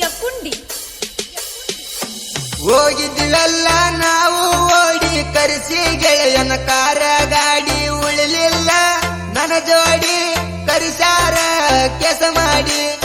ಯಕುಂಡಿ. ನಾವು ಓಡಿ ಕರೆಸಿ ಗೆಳೆಯನ ಕಾರ ಗಾಡಿ ಉಳಿಲಿಲ್ಲ. ನನ್ನ ಜೋಡಿ ಕರಿಸಾರ ಕೆಸ ಮಾಡಿ.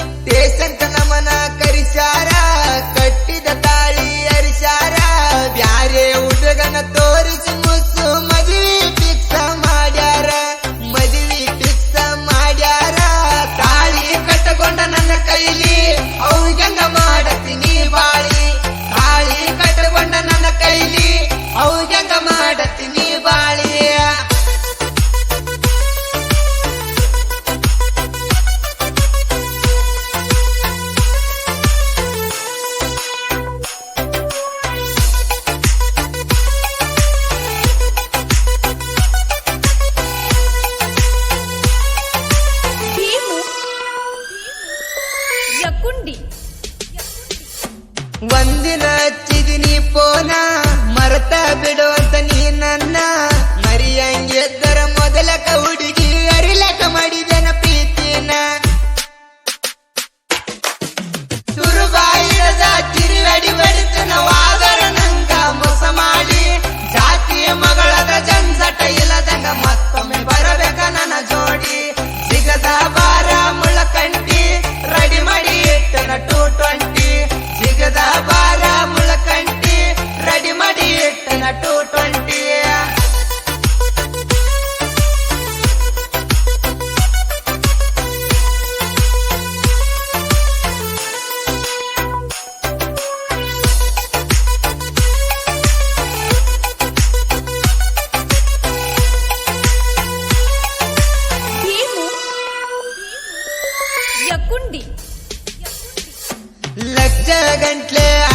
Let's dig and clear.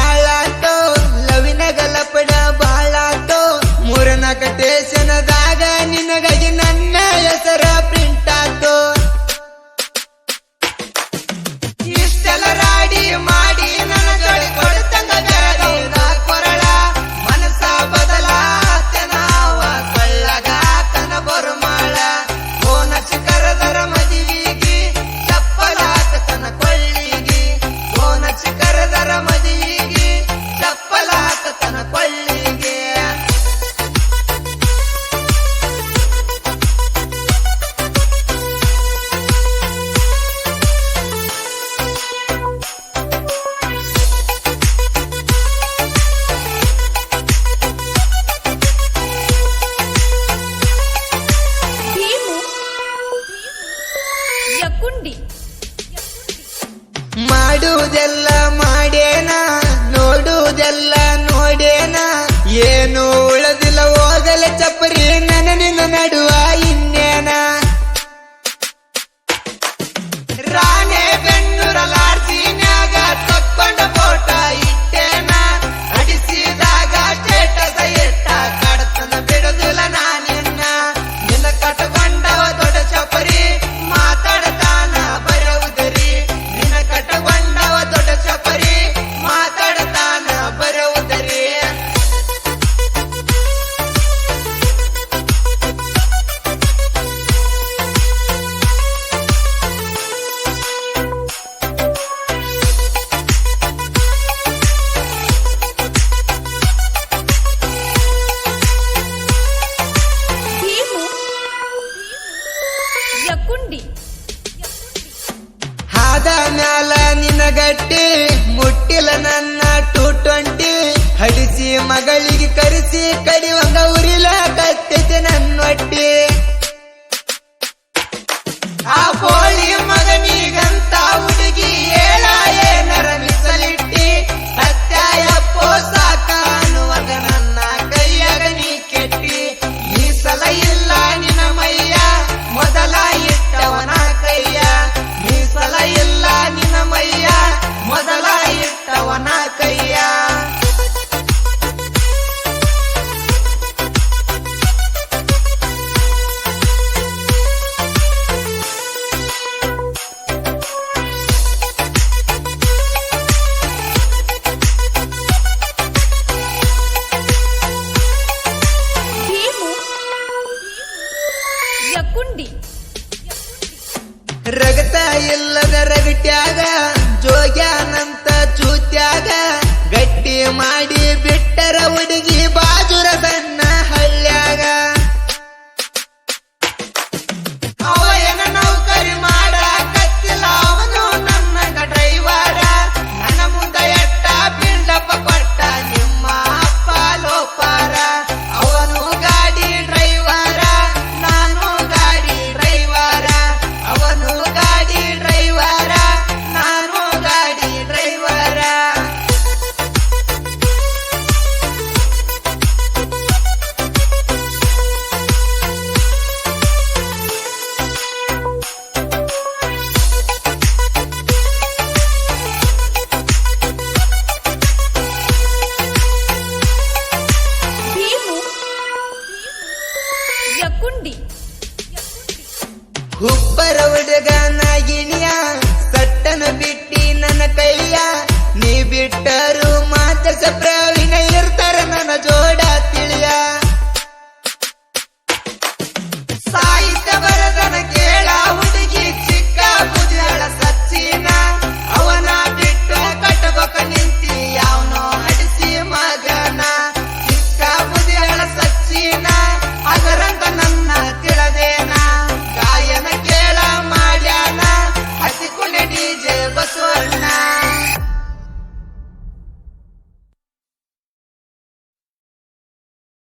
ಅದ ಮ್ಯಾಲ ನಿನಗಟ್ಟಿ ಮುಟ್ಟಿಲ ನನ್ನ ಟೂ ಟ್ವೆಂಟಿ. ಹಡಿಸಿ ಮಗಳಿಗೆ ಕರೆಸಿ ಕಡಿವಂಗ ಉರಿಲ ಕತ್ತೈತೆ ನನ್ನೊಟ್ಟಿ.